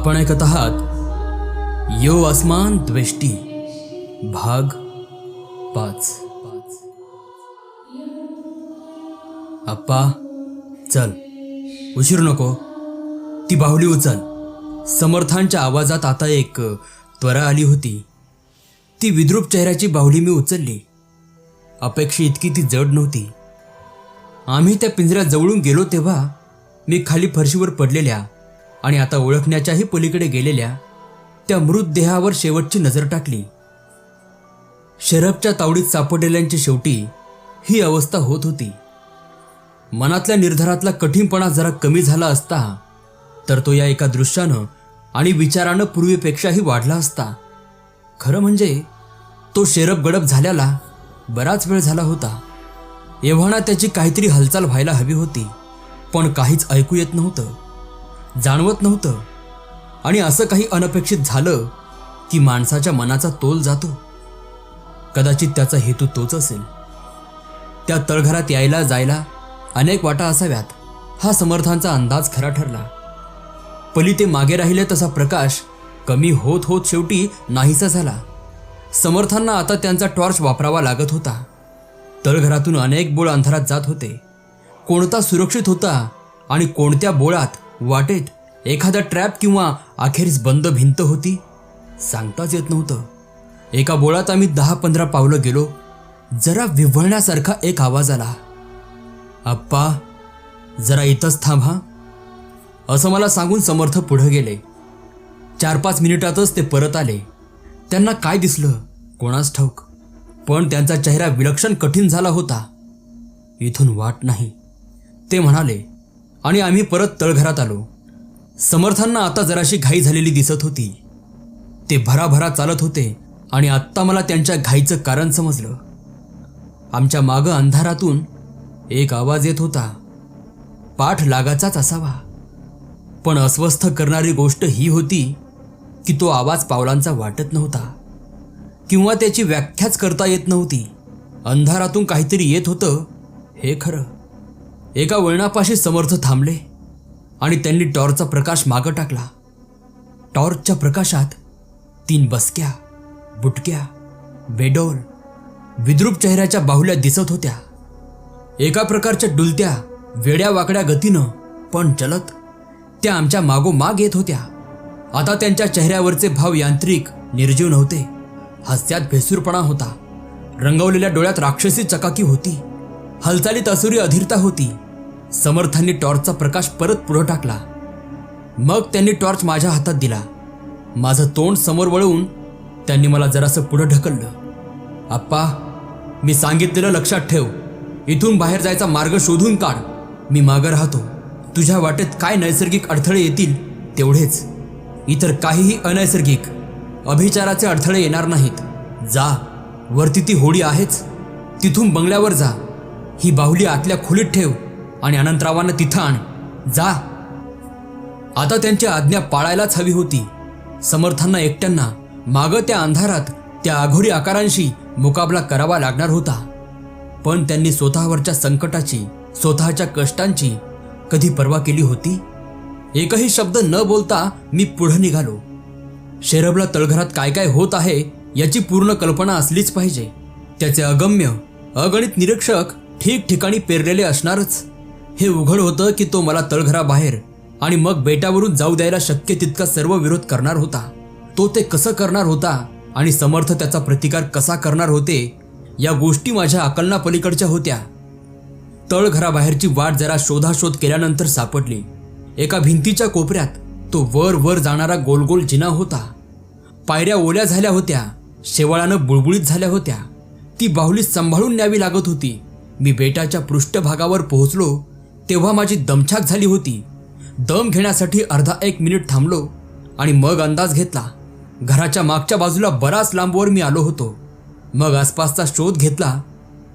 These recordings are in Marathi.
आपण ऐकत आहात यो आसमान द्वेष्टी भाग पाच. अप्पा चल. उशीर नको. ती बाहुली उचल. समर्थांच्या आवाजात आता एक त्वरा आली होती. ती विद्रूप चेहऱ्याची बाहुली मी उचलली. अपेक्षा इतकी ती जड नव्हती. आम्ही त्या पिंजऱ्यात जवळून गेलो तेव्हा मी खाली फरशीवर पडलेल्या आणि आता ओळखण्याच्याही पलीकडे गेलेल्या त्या मृतदेहावर शेवटची नजर टाकली. शरबच्या तावडीत सापडलेल्यांची शेवटी ही अवस्था होत होती. मनातल्या निर्धारातला कठीणपणा जरा कमी झाला असता तर तो या एका दृश्यानं आणि विचारानं पूर्वीपेक्षाही वाढला असता. खरं म्हणजे तो शेरप गडप झाल्याला बराच वेळ झाला होता. एव्हाना त्याची काहीतरी हालचाल व्हायला हवी होती पण काहीच ऐकू येत नव्हतं. जाणवत नव्हतं. आणि असं काही अनपेक्षित झालं की माणसाच्या मनाचा तोल जातो. कदाचित त्याचा हेतू तोच असेल. त्या तळघरात यायला जायला अनेक वाटा असाव्यात. हा समर्थांचा अंदाज खरा ठरला. पली ते मागे राहिले तसा प्रकाश कमी होत होत शेवटी नाहीसा झाला. समर्थांना आता त्यांचा टॉर्च वापरावा लागत होता. तळघरातून अनेक बोळ अंधारात जात होते. कोणता सुरक्षित होता आणि कोणत्या बोळात वाटेत एखादा ट्रॅप किंवा अखेरीस बंद भिंत होती? सांगताच येत नव्हतं. एका बोळात आम्ही दहा पंधरा पावलं गेलो. जरा विव्हळण्यासारखा एक आवाज आला. आप्पा जरा इथंच थांब. हा असं मला सांगून समर्थ पुढं गेले. चार पाच मिनिटातच ते परत आले. त्यांना काय दिसलं? कोणास ठाऊक. पण त्यांचा चेहरा विलक्षण कठीण झाला होता. इथून वाट नाही. ते म्हणाले आणि आम्ही परत तळघरात आलो. समर्थांना आता जराशी घाई झालेली दिसत होती. ते भराभरा चालत होते आणि आत्ता मला त्यांच्या घाईचं कारण समजलं. आमच्या मागं अंधारातून एक आवाज येत होता. पाठ लागाचाच असावा. पण अस्वस्थ करणारी गोष्ट ही होती की तो आवाज पावलांचा वाटत नव्हता. किंवा त्याची व्याख्याच करता येत नव्हती. अंधारातून काहीतरी येत होतं हे खरं. एका वळणापाशी समर्थ थांबले आणि त्यांनी टॉर्चचा प्रकाश मागं टाकला. टॉर्चच्या प्रकाशात तीन बसक्या बुटक्या बेडोल विद्रूप चेहऱ्याच्या बाहुल्या दिसत होत्या. एका प्रकारच्या डुलत्या वेड्या वाकड्या गतीनं पण चलत त्या आमच्या मागोमाग येत होत्या. आता त्यांच्या चेहऱ्यावरचे भाव यांत्रिक निर्जीव नव्हते. हास्यात भेसूरपणा होता. रंगवलेल्या डोळ्यात राक्षसी चकाकी होती. हालचालीत असुरी अधीरता होती. समर्थांनी टॉर्चचा प्रकाश परत पुढं टाकला. मग त्यांनी टॉर्च माझ्या हातात दिला. माझं तोंड समोर वळवून त्यांनी मला जरासं पुढं ढकललं. आप्पा मी सांगितलेलं लक्षात ठेव. इथून बाहेर जायचा मार्ग शोधून काढ. मी मागं राहतो. तुझ्या वाटेत काय नैसर्गिक अडथळे येतील तेवढेच. इतर काहीही अनैसर्गिक अभिचाराचे अडथळे येणार नाहीत. जा. वरती ती होडी आहेच. तिथून बंगल्यावर जा. ही बाहुली आतल्या खोलीत ठेव आणि अनंतरावांना तिथं आण. जा. आता त्यांची आज्ञा पाळायलाच हवी होती. समर्थांना एकट्यांना मागं त्या अंधारात त्या आघोरी आकारांशी मुकाबला करावा लागणार होता. पण त्यांनी स्वतःवरच्या संकटाची स्वतःच्या कष्टांची कधी पर्वा केली होती? एकही शब्द न बोलता मी पुढे निघालो. शेरबला तळघरात काय काय होत आहे याची पूर्ण कल्पना असलीच पाहिजे. त्याचे अगम्य अगणित निरीक्षक ठिकठिकाणी पेरलेले असणारच. हे उघड होतं की तो मला तळघराबाहेर आणि मग बेटावरून जाऊ द्यायला शक्य तितका सर्व विरोध करणार होता. तो ते कसं करणार होता आणि समर्थ त्याचा प्रतिकार कसा करणार होते या गोष्टी माझ्या अकलनापलीकडच्या होत्या. तळघराबाहेरची वाट जरा शोधाशोध केल्यानंतर सापडली. एका भिंतीच्या कोपऱ्यात तो वर वर जाणारा गोलगोल जिना होता. पायऱ्या ओल्या झाल्या होत्या शेवाळानं बुळबुळीत झाल्या होत्या. ती बाहुली सांभाळून न्यावी लागत होती. मी बेटाच्या पृष्ठभागावर पोहोचलो तेव्हा माझी दमछाक झाली होती. दम घेण्यासाठी अर्धा एक मिनिट थांबलो आणि मग अंदाज घेतला. घराच्या मागच्या बाजूला बराच लांबवर मी आलो होतो. मग आसपासचा शोध घेतला.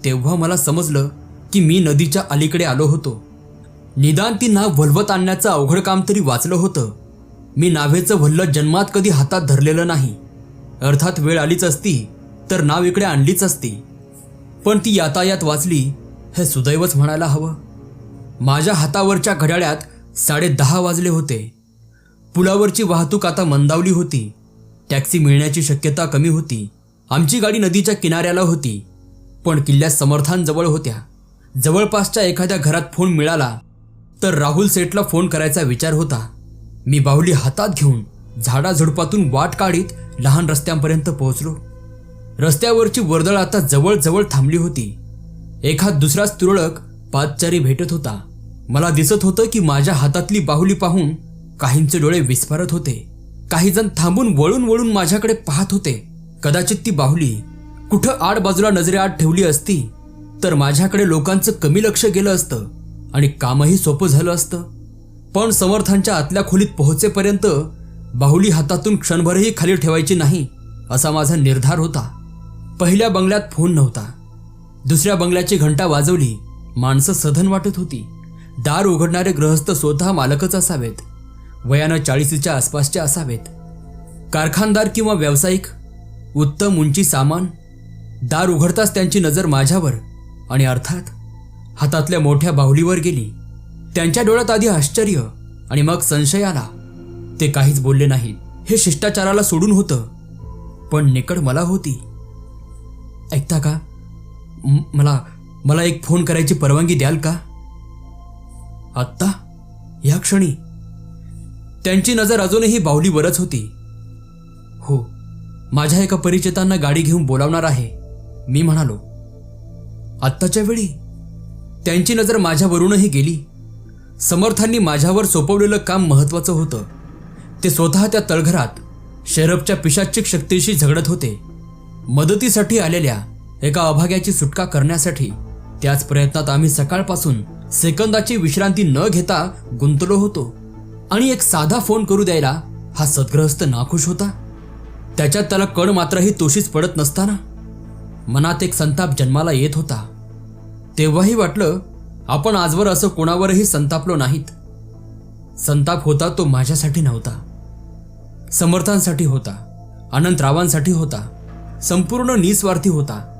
तेव्हा मला समजलं की मी नदीच्या अलीकडे आलो होतो. निदान ती नाव वलवत आणण्याचं अवघड काम तरी वाचलं होतं. मी नावेचं वल्ल जन्मात कधी हातात धरलेलं नाही. अर्थात वेळ आलीच असती तर नाव इकडे आणलीच असती. पण ती यातायात वाचली हे सुदैवच म्हणायला हवं. माझ्या हातावरच्या घड्याळ्यात साडे दहा वाजले होते. पुलावरची वाहतूक आता मंदावली होती. टॅक्सी मिळण्याची शक्यता कमी होती. आमची गाडी नदीच्या किनाऱ्याला होती. पण किल्ल्यात समर्थांजवळ होत्या. जवळपासच्या एखाद्या घरात फोन मिळाला तर राहुल सेठला फोन करायचा विचार होता. मी बाहुली हातात घेऊन झाडाझुडपातून वाट काढीत लहान रस्त्यांपर्यंत पोहोचलो. रस्त्यावरची वर्दळ आता जवळजवळ थांबली होती. एखाद दुसराच तुरळक पादचारी भेटत होता. मला दिसत होतं की माझ्या हातातली बाहुली पाहून काहींचे डोळे विस्फारत होते. काही जण थांबून वळून वळून माझ्याकडे पाहत होते. कदाचित ती बाहुली कुठं आड बाजूला नजरेआड ठेवली असती तर माझ्याकडे लोकांचं कमी लक्ष गेलं असतं आणि कामही सोपं झालं असतं. पण समर्थांच्या आतल्या खोलीत पोहोचेपर्यंत बाहुली हातातून क्षणभरही खाली ठेवायची नाही असा माझा निर्धार होता. पहिल्या बंगल्यात फोन नव्हता. दुसऱ्या बंगल्याची घंटा वाजवली माणसं सधन वाटत होती. दार उघडणारे ग्रहस्थ स्वतः मालकच असावेत. वयानं चाळीसीच्या आसपासचे असावेत. कारखानदार किंवा व्यावसायिक उत्तम उंची सामान दार उघडताच त्यांची नजर माझ्यावर आणि अर्थात हातातल्या मोठ्या बाहुलीवर गेली. त्यांच्या डोळ्यात आधी आश्चर्य आणि मग संशय आला. ते काहीच बोलले नाहीत. हे शिष्टाचाराला सोडून होतं. पण निकड मला होती. ऐकता का? मला मला एक फोन करायची परवानगी द्याल का? आत्ता? या क्षणी? त्यांची नजर अजूनही बाहुलीवरच होती. हो माझ्या एका परिचितांना गाडी घेऊन बोलावणार आहे मी म्हणालो. आत्ताच्या वेळी? त्यांची नजर माझ्यावरूनही गेली. समर्थांनी माझ्यावर सोपवलेलं काम महत्वाचं होतं. ते स्वतः त्या तळघरात शरबच्या पिशाचिक शक्तीशी झगडत होते. मदतीसाठी आलेल्या एका अभाग्याची सुटका करण्यासाठी त्याच प्रयत्नात आम्ही सकाळपासून सेकंदाची विश्रांती न घेता गुंतलो होतो. आणि एक साधा फोन करू द्यायला हा सद्ग्रहस्थ नाखुश होता. त्याच्यात त्याला कण मात्रही तोशीच पडत नसताना मनात एक संताप जन्माला येत होता. तेव्हाही वाटलं आपण आजवर असं कोणावरही संतापलो नाहीत. संताप होता तो माझ्यासाठी नव्हता. समर्थांसाठी होता. अनंतरावांसाठी होता. संपूर्ण निस्वार्थी होता.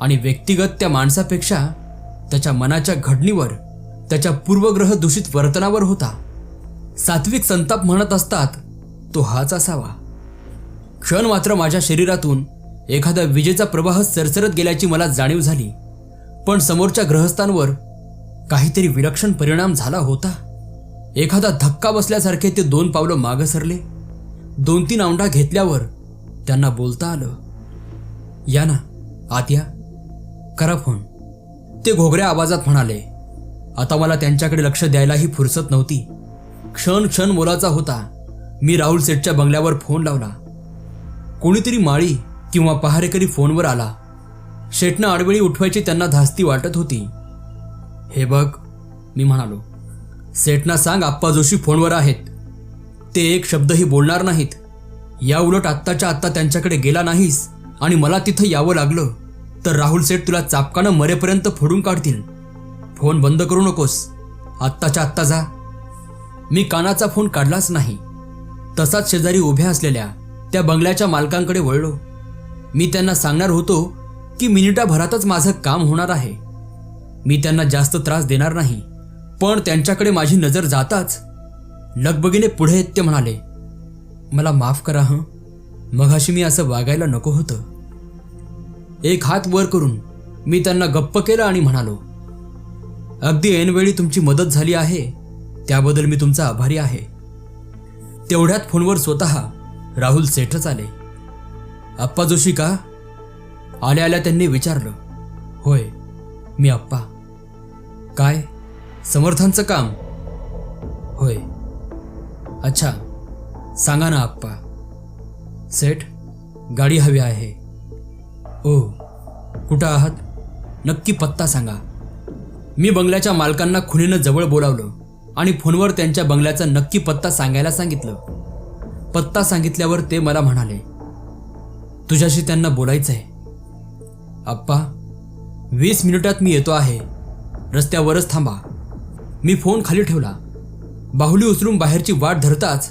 आणि व्यक्तिगत त्या माणसापेक्षा त्याच्या मनाच्या घडणीवर त्याच्या पूर्वग्रह दूषित वर्तनावर होता. सात्विक संताप म्हणत असतात तो हाच असावा. क्षण मात्र माझ्या शरीरातून एखादा विजेचा प्रवाह सरसरत गेल्याची मला जाणीव झाली. पण समोरच्या ग्रहस्थांवर काहीतरी विलक्षण परिणाम झाला होता. एखादा धक्का बसल्यासारखे ते दोन पावलं मागं सरले. दोन तीन औंढा घेतल्यावर त्यांना बोलता आलं. या ना आत या करा फोन ते घोगऱ्या आवाजात म्हणाले आता मला त्यांच्याकडे लक्ष द्यायलाही फुरसत नव्हती. क्षण क्षण मोलाचा होता. मी राहुल सेठच्या बंगल्यावर फोन लावला. कोणीतरी माळी किंवा पहारेकरी फोनवर आला. शेटनं आडवेळी उठवायची त्यांना धास्ती वाटत होती. हे बघ मी म्हणालो सेठना सांग आप्पा जोशी फोनवर आहेत. ते एक शब्दही बोलणार नाहीत. या उलट आत्ताच्या आत्ता त्यांच्याकडे गेला नाहीस. आणि मला तिथं यावं लागलं. तर राहुल सेठ तुला चापकानं मरेपर्यंत फोडून काढतील. फोन बंद करू नकोस. आत्ताच्या आत्ता जा. मी कानाचा फोन काढलाच नाही. तसाच शेजारी उभ्या असलेल्या त्या बंगल्याच्या मालकांकडे वळलो. मी त्यांना सांगणार होतो की मिनिटाभरातच माझं काम होणार आहे. मी त्यांना जास्त त्रास देणार नाही पण त्यांच्याकडे माझी नजर जाताच लगबगीने पुढे येत ते म्हणाले मला माफ करा हं? मघाशी मी असं वागायला नको होतं. एक हात वर करून मी त्यांना गप्प केलं आणि म्हणालो अगदी ऐनवेळी तुमची मदत झाली आहे त्याबद्दल मी तुमचा आभारी आहे. तेवढ्यात फोनवर स्वतः राहुल सेठच आले. आप्पा जोशी का? आल्या आल्या त्यांनी विचारलं होय मी आप्पा काय? समर्थांचं काम? होय. अच्छा सांगा ना आप्पा सेठ गाडी हवी आहे. ओ कुठं आहात? नक्की पत्ता सांगा. मी बंगल्याच्या मालकांना खुलीनं जवळ बोलावलं आणि फोनवर त्यांच्या बंगल्याचा नक्की पत्ता सांगायला सांगितलं. पत्ता सांगितल्यावर ते मला म्हणाले तुझ्याशी त्यांना बोलायचं आहे आप्पा वीस मिनिटात मी येतो आहे. रस्त्यावरच थांबा. मी फोन खाली ठेवला. बाहुली उचलून बाहेरची वाट धरताच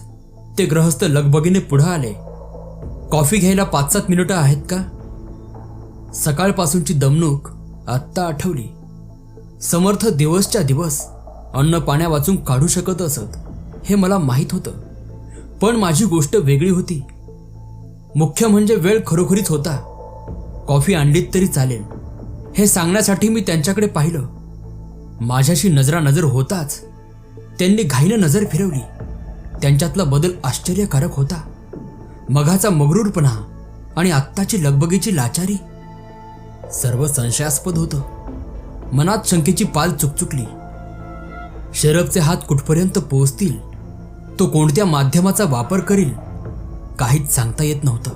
ते ग्रहस्थ लगबगीने पुढं आले. कॉफी घ्यायला पाच सात मिनिटं आहेत का? सकाळपासूनची दमणूक आत्ता आठवली. समर्थ दिवसच्या दिवस अन्न पाण्या वाचून काढू शकत असत हे मला माहीत होतं. पण माझी गोष्ट वेगळी होती. मुख्य म्हणजे वेळ खरोखरीच होता. कॉफी आणलीत तरी चालेल. हे सांगण्यासाठी मी त्यांच्याकडे पाहिलं. माझ्याशी नजरानजर होताच. त्यांनी घाईनं नजर फिरवली. त्यांच्यातला बदल आश्चर्यकारक होता. मघाचा मगरूरपणा आणि आत्ताची लगबगीची लाचारी. सर्व संशयास्पद होतं. मनात शंकेची पाल चुकचुकली. शरफचे हात कुठपर्यंत पोहोचतील तो कोणत्या माध्यमाचा वापर करील काहीच सांगता येत नव्हतं.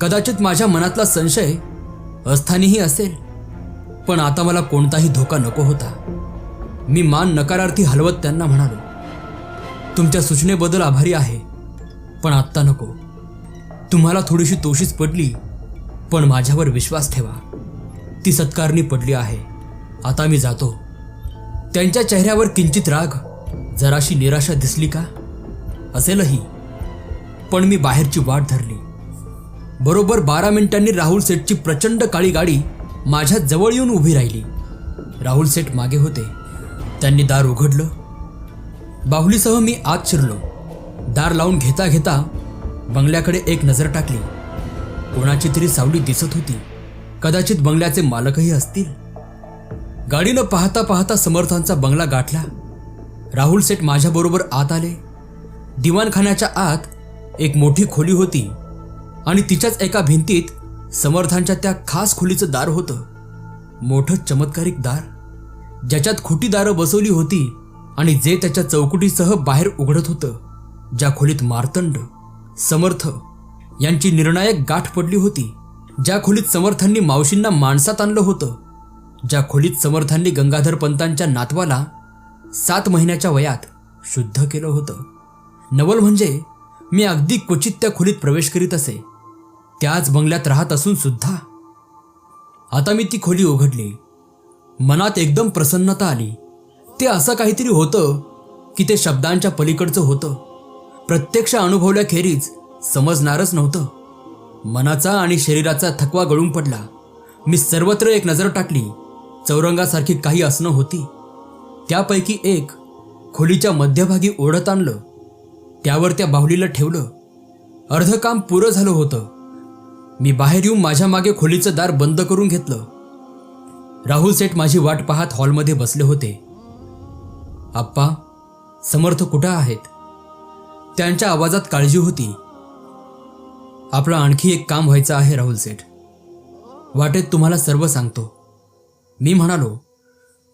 कदाचित माझ्या मनातला संशय अस्थानीही असेल पण आता मला कोणताही धोका नको होता. मी मान नकारार्थी हलवत त्यांना म्हणालो तुमच्या सूचनेबद्दल आभारी आहे. पण आत्ता नको. तुम्हाला थोडीशी तोशीच पडली पण माझ्यावर विश्वास ठेवा. ती सत्कारणी पडली आहे. आता मी जातो. त्यांच्या चेहऱ्यावर किंचित राग जराशी निराशा दिसली का? असेलही. पण मी बाहेरची वाट धरली. बरोबर बारा मिनिटांनी राहुल सेठची प्रचंड काळी गाडी माझ्या जवळ येऊन उभी राहिली. राहुल सेठ मागे होते. त्यांनी दार उघडलं. बाहुलीसह मी आत शिरलो. दार लावून घेता घेता बंगल्याकडे एक नजर टाकली. कोणाची तरी सावली दिसत होती. कदाचित बंगल्याचे मालकही असतील. गाडीनं पाहता पाहता समर्थांचा बंगला गाठला. राहुल सेठ माझ्याबरोबर आत आले. दिवाणखान्याच्या आत एक मोठी खोली होती आणि तिच्याच एका भिंतीत समर्थांच्या त्या खास खोलीचं दार होतं. मोठं चमत्कारिक दार. ज्याच्यात खोटी दारं बसवली होती आणि जे त्याच्या चौकटीसह बाहेर उघडत होतं. ज्या खोलीत मार्तंड समर्थ यांची निर्णायक गाठ पडली होती ज्या खोलीत समर्थांनी मावशींना माणसात आणलं होतं ज्या खोलीत समर्थांनी गंगाधर पंतांच्या नातवाला सात महिन्याच्या वयात शुद्ध केलं होतं. नवल म्हणजे मी अगदी क्वचित त्या खोलीत प्रवेश करीत असे. त्याच बंगल्यात राहत असून सुद्धा. आता मी ती खोली उघडली. मनात एकदम प्रसन्नता आली. ते असं काहीतरी होतं की ते शब्दांच्या पलीकडचं होतं. प्रत्यक्ष अनुभवल्याखेरीज समजणारच नव्हतं. मनाचा आणि शरीराचा थकवा गळून पडला. मी सर्वत्र एक नजर टाकली. चौरंगासारखी काही असणं होती. त्यापैकी एक खोलीच्या मध्यभागी ओढत आणलं. त्यावर त्या बाहुलीला ठेवलं. अर्ध काम पुरं झालं होतं. मी बाहेर येऊन माझ्या मागे खोलीचं दार बंद करून घेतलं. राहुल सेठ माझी वाट पाहत हॉलमध्ये बसले होते. आप्पा समर्थ कुठं आहेत? त्यांच्या आवाजात काळजी होती. आपलं आणखी एक काम व्हायचं आहे राहुल सेठ. वाटेत तुम्हाला सर्व सांगतो. मी म्हणालो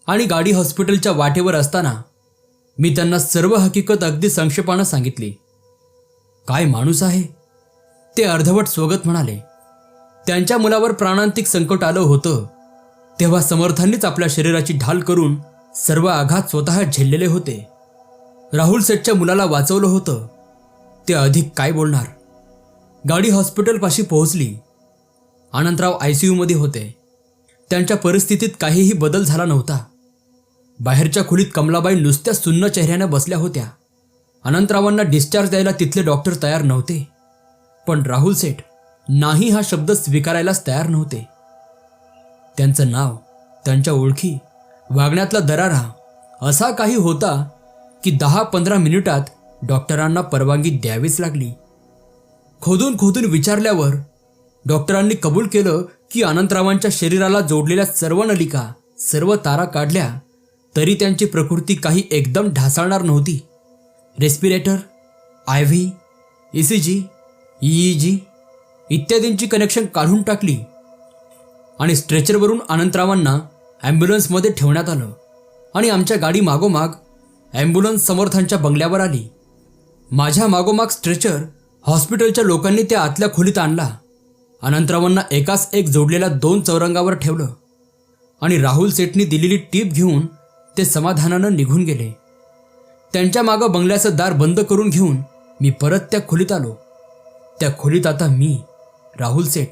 आणि गाडी हॉस्पिटलच्या वाटेवर असताना मी त्यांना सर्व हकीकत अगदी संक्षेपानं सांगितली. काय माणूस आहे? ते अर्धवट स्वगत म्हणाले त्यांच्या मुलावर प्राणांतिक संकट आलं होतं. तेव्हा समर्थांनीच आपल्या शरीराची ढाल करून सर्व आघात स्वतः झेललेले होते. राहुल सेठच्या मुलाला वाचवलं होतं. ते अधिक काय बोलणार? गाडी हॉस्पिटलपाशी पोहोचली. आनंदराव आय सी यूमध्ये होते. त्यांच्या परिस्थितीत काहीही बदल झाला नव्हता. बाहेरच्या खोलीत कमलाबाई नुसत्या सुन्न चेहऱ्यानं बसल्या होत्या. अनंतरावांना डिस्चार्ज द्यायला तिथले डॉक्टर तयार नव्हते. पण राहुल सेठ नाही हा शब्द स्वीकारायलाच तयार नव्हते. त्यांचं नाव त्यांच्या ओळखी वागण्यातला दरारा असा काही होता की दहा पंधरा मिनिटात डॉक्टरांना परवानगी द्यावीच लागली. खोदून खोदून विचारल्यावर डॉक्टरांनी कबूल केलं की अनंतरावांच्या शरीराला जोडलेल्या सर्व नलिका सर्व तारा काढल्या तरी त्यांची प्रकृती काही एकदम ढासळणार नव्हती. Respirator I V E C G E G इत्यादींची कनेक्शन काढून टाकली आणि स्ट्रेचरवरून अनंतरावांना ॲम्ब्युलन्समध्ये ठेवण्यात आलं आणि आमच्या गाडी मागोमाग ॲम्ब्युलन्स समर्थांच्या बंगल्यावर आली. माझ्या मागोमाग स्ट्रेचर हॉस्पिटलच्या लोकांनी त्या आतल्या खोलीत आणला. अनंतरावांना एकाच एक जोडलेल्या दोन चौरंगावर ठेवलं आणि राहुल सेठनी दिलेली टीप घेऊन ते समाधानानं निघून गेले. त्यांच्या मागं बंगल्याचं दार बंद करून घेऊन मी परत त्या खोलीत आलो. त्या खोलीत आता मी राहुल सेठ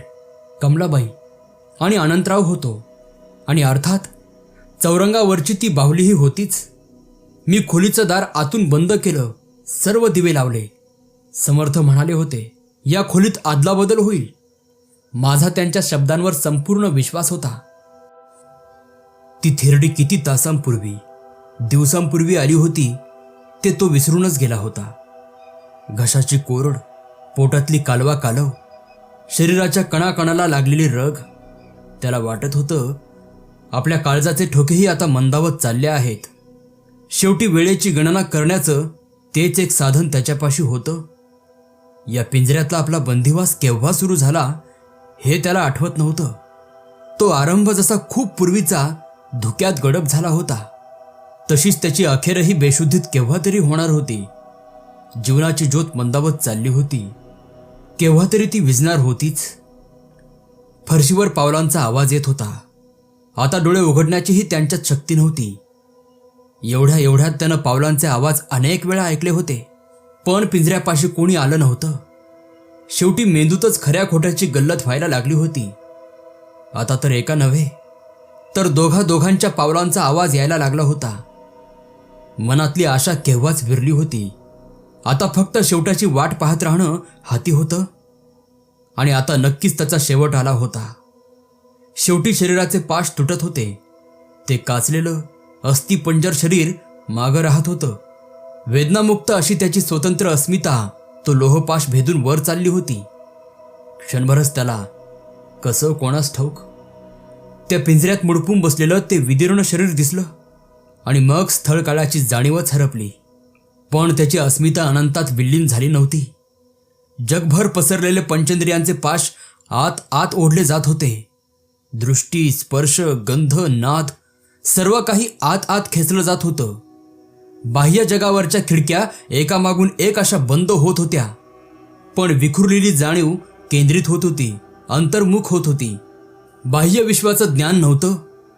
कमलाबाई आणि अनंतराव होतो. आणि अर्थात चौरंगावरची ती बाहुलीही होतीच. मी खोलीचं दार आतून बंद केलं सर्व दिवे लावले. समर्थ म्हणाले होते या खोलीत आदलाबदल होईल. माझा त्यांच्या शब्दांवर संपूर्ण विश्वास होता. ती थेरडी किती तासांपूर्वी दिवसांपूर्वी आली होती ते तो विसरूनच गेला होता. घशाची कोरड पोटातली कालवा कालव शरीराच्या कणाकणाला लागलेली रग त्याला वाटत होतं आपल्या काळजाचे ठोकेही आता मंदावत चालले आहेत. शेवटी वेळेची गणना करण्याचं तेच एक साधन त्याच्यापाशी होतं. या पिंजऱ्यातला आपला बंदिवास केव्हा सुरू झाला हे त्याला आठवत नव्हतं. तो आरंभ जसा खूप पूर्वीचा धुक्यात गडप झाला होता. तशीच त्याची अखेरही बेशुद्धीत केव्हा तरी होणार होती. जीवनाची ज्योत मंदावत चालली होती. केव्हा तरी ती विजणार होतीच. फरशीवर पावलांचा आवाज येत होता. आता डोळे उघडण्याचीही त्यांच्यात शक्ती नव्हती. एवढ्या एवढ्यात त्यानं पावलांचे आवाज अनेक वेळा ऐकले होते. पण पिंजऱ्यापाशी कोणी आलं नव्हतं. शेवटी मेंदूतच खऱ्या खोट्याची गल्लत व्हायला लागली होती. आता तर एका नव्हे तर दोघा दोघांच्या पावलांचा आवाज यायला लागला होता. मनातली आशा केव्हाच विरली होती. आता फक्त शेवटाची वाट पाहत राहणं हाती होतं. आणि आता नक्कीच त्याचा शेवट आला होता. शेवटी शरीराचे पाश तुटत होते. ते काचलेलं अस्थिपंजर शरीर मागं राहत होतं. वेदनामुक्त अशी त्याची स्वतंत्र अस्मिता तो लोहपाश भेदून वर चालली होती. क्षणभरच त्याला कसं कोणास ठाऊक? त्या पिंजऱ्यात मुडपून बसलेलं ते विदीर्ण शरीर दिसलं आणि मग स्थळकाळाची जाणीवच हरपली. पण त्याची अस्मिता अनंतात विलीन झाली नव्हती. जगभर पसरलेले पंचेंद्रियांचे पाश आत आत ओढले जात होते. दृष्टी स्पर्श गंध नाद सर्व काही आत आत खेचलं जात होतं. बाह्य जगावरच्या खिडक्या एकामागून एक अशा बंद होत होत्या. पण विखुरलेली जाणीव केंद्रित होत होती अंतर्मुख होत होती. बाह्य विश्वाचं ज्ञान नव्हतं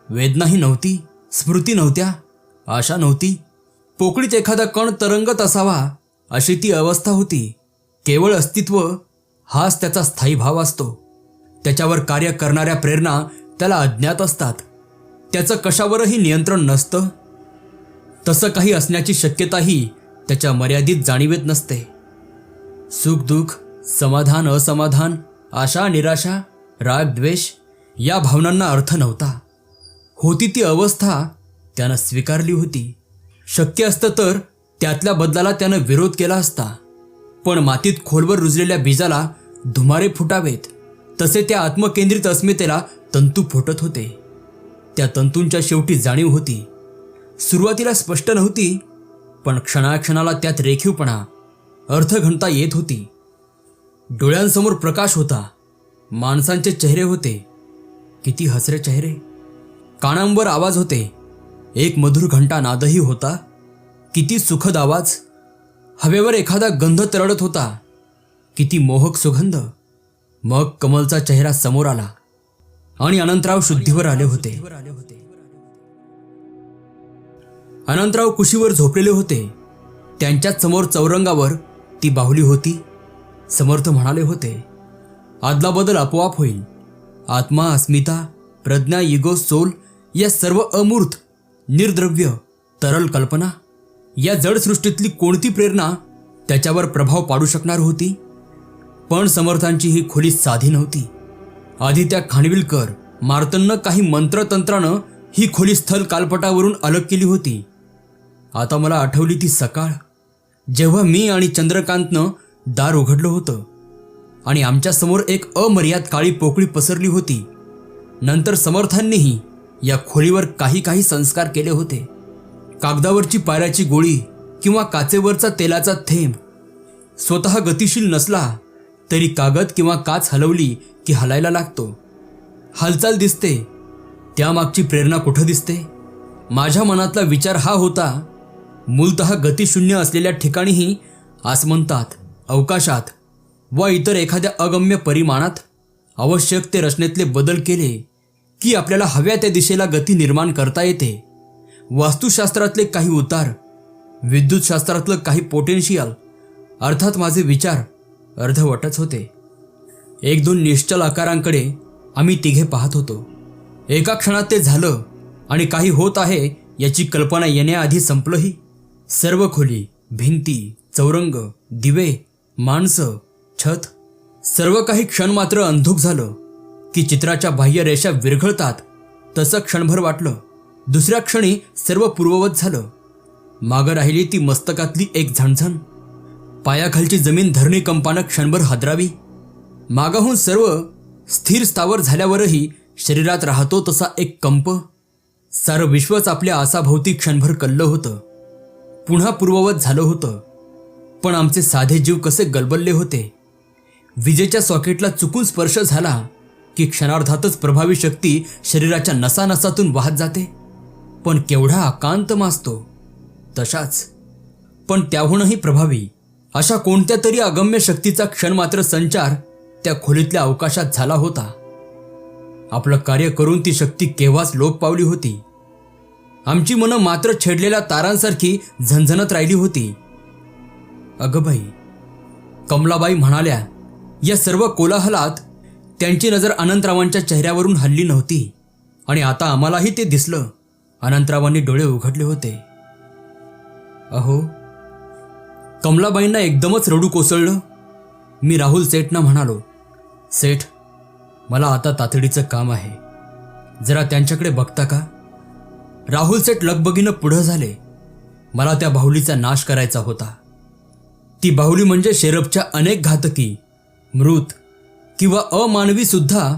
वेदनाही नव्हती स्मृती नव्हत्या आशा नव्हती. पोकळीत एखादा कण तरंगत असावा अशी ती अवस्था होती. केवळ अस्तित्व हाच त्याचा स्थायी भाव असतो. त्याच्यावर कार्य करणाऱ्या प्रेरणा त्याला अज्ञात असतात. त्याचं कशावरही नियंत्रण नसतं. तसं काही असण्याची शक्यताही त्याच्या मर्यादित जाणीवेत नसते. सुखदुःख समाधान असमाधान आशा निराशा राग द्वेष या भावनांना अर्थ नव्हता. होती ती अवस्था त्यानं स्वीकारली होती. शक्य असतं तर त्यातल्या बदलाला त्यानं विरोध केला असता. पण मातीत खोलवर रुजलेल्या बीजाला धुमारे फुटावेत. तसे त्या आत्मकेंद्रित अस्मितेला तंतू फुटत होते. त्या तंतूंच्या शेवटी जाणीव होती. सुरुवातीला स्पष्ट नव्हती पण क्षणाक्षणाला त्यात रेखीवपणा अर्थघनता येत होती. डोळ्यांसमोर प्रकाश होता. माणसांचे चेहरे होते. किती हसरे चेहरे. कानांवर आवाज होते. एक मधुर घंटा नादही होता. किती सुखद आवाज. हवेवर एखादा गंध तरळत होता. किती मोहक सुगंध. मग कमलचा चेहरा समोर आला. आणि अनंतराव शुद्धीवर आले होते. अनंतराव कुशीवर झोपलेले होते. त्यांच्याच समोर चौरंगावर ती बाहुली होती. समर्थ म्हणाले होते आदलाबदल आपोआप होईल. आत्मा अस्मिता प्रज्ञा इगो सोल या सर्व अमूर्त निर्द्रव्य तरल कल्पना या जडसृष्टीतली कोणती प्रेरणा त्याच्यावर प्रभाव पाडू शकणार होती? पण समर्थांची ही खोली साधी नव्हती. आधी त्या खानविलकर मार्तननं काही मंत्रतंत्रानं ही खोली स्थल कालपटावरून अलग केली होती. आता मला आठवली ती सकाळ जेव्हा मी आणि चंद्रकांतनं दार उघडलं होतं आणि आमच्यासमोर एक अमर्याद काळी पोकळी पसरली होती. नंतर समर्थांनीही या खोलीवर काही काही संस्कार केले होते. कागदावरची पायऱ्याची गोळी किंवा काचेवरचा तेलाचा थेंब स्वतः गतिशील नसला तरी कागद किंवा काच हलवली की हलायला लागतो. हालचाल दिसते. त्यामागची प्रेरणा कुठं दिसते? माझ्या मनातला विचार हा होता मूलतः गतिशून्य असलेल्या ठिकाणीही आसमंतात अवकाशात व इतर एखाद्या अगम्य परिमाणात आवश्यक ते रचनेतले बदल केले की आपल्याला हव्या त्या दिशेला गती निर्माण करता येते. वास्तुशास्त्रातले काही उतार विद्युतशास्त्रातलं काही पोटेन्शियल अर्थात माझे विचार अर्धवटच होते. एक दोन निश्चल आकारांकडे आम्ही तिघे पाहत होतो. एका क्षणात ते झालं आणि काही होत आहे याची कल्पना येण्याआधी संपलंही. सर्व खोली भिंती चौरंग दिवे माणसं छत सर्व काही क्षण मात्र अंधुक झालं की चित्राच्या बाह्य रेषा विरघळतात तसं क्षणभर वाटलं. दुसऱ्या क्षणी सर्व पूर्ववत झालं. मागं राहिली ती मस्तकातली एक झणझण. पायाखालची जमीन धरणी कंपानं क्षणभर हादरावी. मागाहून सर्व स्थिर स्थावर झाल्यावरही शरीरात राहतो तसा एक कंप. सारं विश्वच आपल्या आसाभोवती क्षणभर कल्लं होतं. पुन्हा पूर्ववत झालं होतं. पण आमचे साधे जीव कसे गलबलले होते. विजेच्या सॉकेटला चुकून स्पर्श झाला की क्षणार्धातच प्रभावी शक्ती शरीराच्या नसानसातून वाहत जाते. पण केवढा आकांत मासतो. तशाच. पण त्याहूनही प्रभावी. अशा कोणत्या तरी अगम्य शक्तीचा क्षण मात्र संचार त्या खोलीतल्या अवकाशात झाला होता. आपलं कार्य करून ती शक्ती केव्हाच लोप पावली होती. आमची मनं मात्र छेडलेल्या तारांसारखी झणझणत राहिली होती. अगं बाई कमलाबाई म्हणाल्या या सर्व कोलाहलात त्यांची नजर अनंतरावांच्या चेहऱ्यावरून हल्ली नव्हती आणि आता आम्हालाही ते दिसलं. अनंतरावांनी डोळे उघडले होते. अहो कमलाबाईंना एकदमच रडू कोसळलं. मी राहुल सेठना म्हणालो सेठ मला आता तातडीचं काम आहे. जरा त्यांच्याकडे बघता का? राहुल सेठ लगबगीनं पुढं झाले. मला त्या बाहुलीचा नाश करायचा होता. ती बाहुली म्हणजे शेरपच्या अनेक घातकी मृत किंवा अमानवी सुद्धा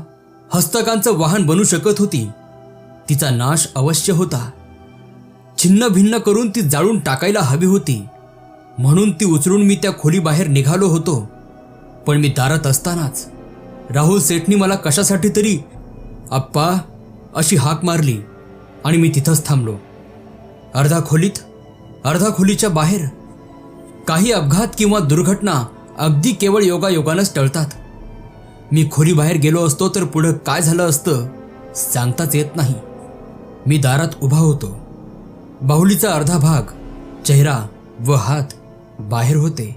हस्तकांचं वाहन बनू शकत होती. तिचा नाश अवश्य होता. छिन्न भिन्न करून ती जाळून टाकायला हवी होती. म्हणून ती उचलून मी त्या खोलीबाहेर निघालो होतो. पण मी दारात असतानाच राहुल सेठनी मला कशासाठी तरी आप्पा अशी हाक मारली आणि मी तिथंच थांबलो. अर्धा खोलीत अर्धा खोलीच्या बाहेर काही अपघात किंवा दुर्घटना अगदी केवळ योगायोगानंच टळतात. मी खोलीबाहेर गेलो असतो तर पुढं काय झालं असतं सांगताच येत नाही. मी दारात उभा होतो. बाहुलीचा अर्धा भाग चेहरा व हात बाहेर होते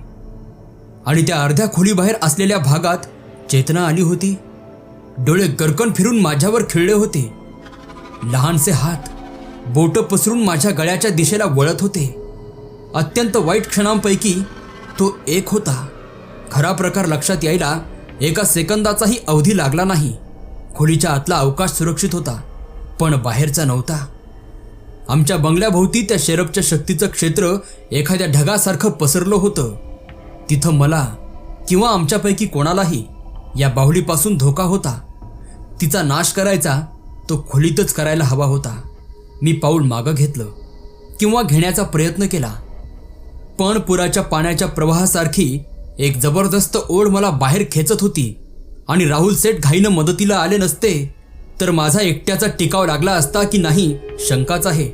आणि त्या अर्ध्या खोलीबाहेर असलेल्या भागात चेतना आली होती. डोळे गरकन फिरून माझ्यावर खिळले होते. लहानसे हात बोट पसरून माझ्या गळ्याच्या दिशेला वळत होते. अत्यंत वाईट क्षणांपैकी तो एक होता. खरा प्रकार लक्षात यायला एका सेकंदाचाही अवधी लागला नाही. खोलीच्या आतला अवकाश सुरक्षित होता पण बाहेरचा नव्हता. आमच्या बंगल्याभोवती त्या शेरपच्या शक्तीचं क्षेत्र एखाद्या ढगासारखं पसरलं होतं. तिथं मला किंवा आमच्यापैकी कोणालाही या बाहुलीपासून धोका होता. तिचा नाश करायचा तो खोलीतच करायला हवा होता. मी पाऊल मागं घेतलं किंवा घेण्याचा प्रयत्न केला. पण पुराच्या पाण्याच्या प्रवाहासारखी एक जबरदस्त ओढ मला बाहेर खेचत होती आणि राहुल सेठ घाईनं मदतीला आले नसते तर माझा एकट्याचा टिकाव लागला असता की नाही शंकाच आहे.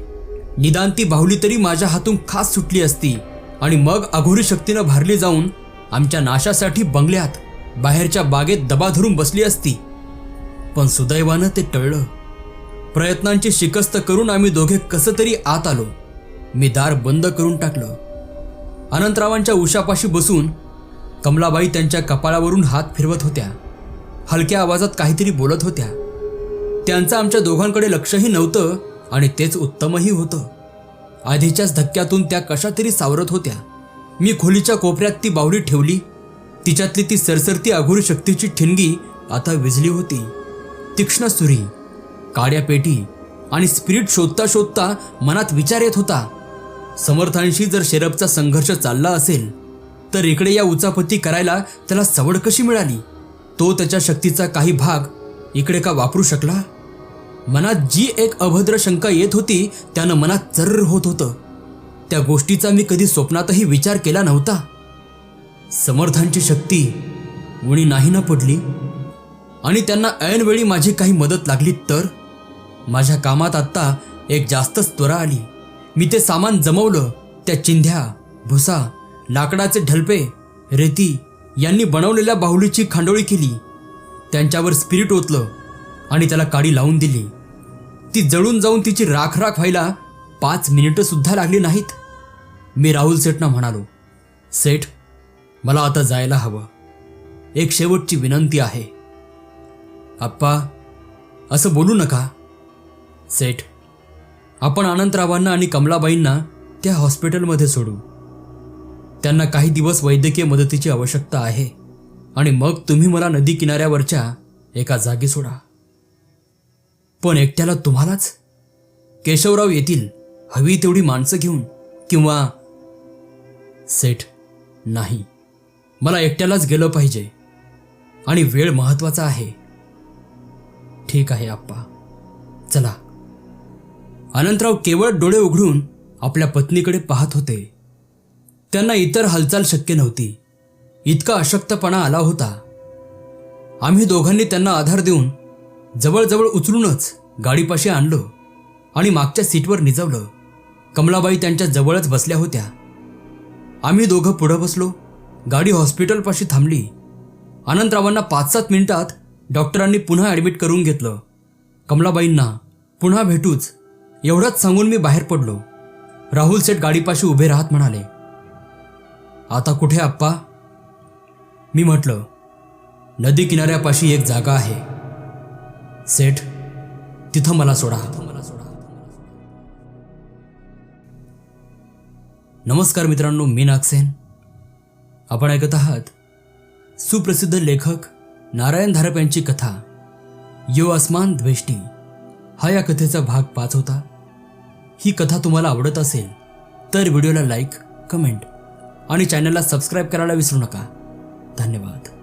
निदान ती बाहुली तरी माझ्या हातून खास सुटली असती आणि मग अघोरी शक्तीनं भरली जाऊन आमच्या नाशासाठी बंगल्यात. बाहेरच्या बागेत दबा धरून बसली असती. पण सुदैवानं ते टळलं. प्रयत्नांची शिकस्त करून आम्ही दोघे कसं तरी आत आलो. मी दार बंद करून टाकलं. अनंतरावांच्या उशापाशी बसून कमलाबाई त्यांच्या कपाळावरून हात फिरवत होत्या. हलक्या आवाजात काहीतरी बोलत होत्या. त्यांचं आमच्या दोघांकडे लक्षही नव्हतं आणि तेच उत्तमही होतं. आधीच्याच धक्क्यातून त्या कशा तरी सावरत होत्या. मी खोलीच्या कोपऱ्यात ती बावडी ठेवली. तिच्यातली ती सरसरती अघोरी शक्तीची ठिणगी आता विजली होती. तीक्ष्ण सुरी काड्या पेटी आणि स्पिरिट शोधता शोधता मनात विचार येत होता. समर्थांशी जर शेरबचा संघर्ष चालला असेल तर इकडे या उचापती करायला त्याला सवड कशी मिळाली? तो त्याच्या शक्तीचा काही भाग इकडे का वापरू शकला? मनात जी एक अभद्र शंका येत होती त्यानं मनात चर्र होत होतं. त्या गोष्टीचा मी कधी स्वप्नातही विचार केला नव्हता. समर्थांची शक्ती उणी नाही ना पडली? आणि त्यांना ऐनवेळी माझी काही मदत लागली तर? माझ्या कामात आत्ता एक जास्तच त्वरा आली. मी ते सामान जमवलं त्या चिंध्या भुसा लाकडाचे ढलपे रेती यांनी बनवलेल्या बाहुलीची खांडोळी केली. त्यांच्यावर स्पिरिट ओतलं आणि त्याला काडी लावून दिली. ती जळून जाऊन तिची राख राख व्हायला पाच मिनिटंसुद्धा लागली नाहीत. मी राहुल सेठना म्हणालो सेठ मला आता जायला हवं. एक शेवटची विनंती आहे. आप्पा असं बोलू नका. सेठ आपण अनंतरावांना आणि कमलाबाईंना त्या हॉस्पिटलमध्ये सोडू. त्यांना काही दिवस वैद्यकीय मदतीची आवश्यकता आहे आणि मग तुम्ही मला नदी किनाऱ्यावरच्या एका जागी सोडा. पण एकट्याला तुम्हालाच? केशवराव येतील हवी तेवढी माणसं घेऊन किंवा? सेठ नाही. मला एकट्यालाच गेलं पाहिजे. आणि वेळ महत्त्वाचा आहे. ठीक आहे आप्पा. चला. अनंतराव केवळ डोळे उघडून आपल्या पत्नीकडे पाहत होते. त्यांना इतर हालचाल शक्य नव्हती. इतका अशक्तपणा आला होता. आम्ही दोघांनी त्यांना आधार देऊन जवळजवळ उचलूनच गाडीपाशी आणलं आणि मागच्या सीटवर निजवलं. कमलाबाई त्यांच्या जवळच बसल्या होत्या. आम्ही दोघं पुढं बसलो. गाडी हॉस्पिटलपाशी थांबली. अनंतरावांना पाच सात मिनिटात डॉक्टरांनी पुन्हा ॲडमिट करून घेतलं. कमलाबाईंना पुन्हा भेटूच एवढंच सांगून मी बाहेर पडलो. राहुल सेठ गाडीपाशी उभे राहत म्हणाले आता कुठे आप्पा? मी म्हटलं नदी किनाऱ्यापाशी एक जागा आहे. सेठ तिथं मला सोडा मला सोडा. नमस्कार मित्रांनो मी नागसेन. आपण ऐकत आहात सुप्रसिद्ध लेखक नारायण धारप यांची कथा यो आसमान द्वेष्टी. हा या कथेचा भाग पाच होता. ही कथा तुम्हाला आवडत असेल तर व्हिडिओला लाईक कमेंट आणि चॅनलला सबस्क्राईब करायला विसरू नका. धन्यवाद.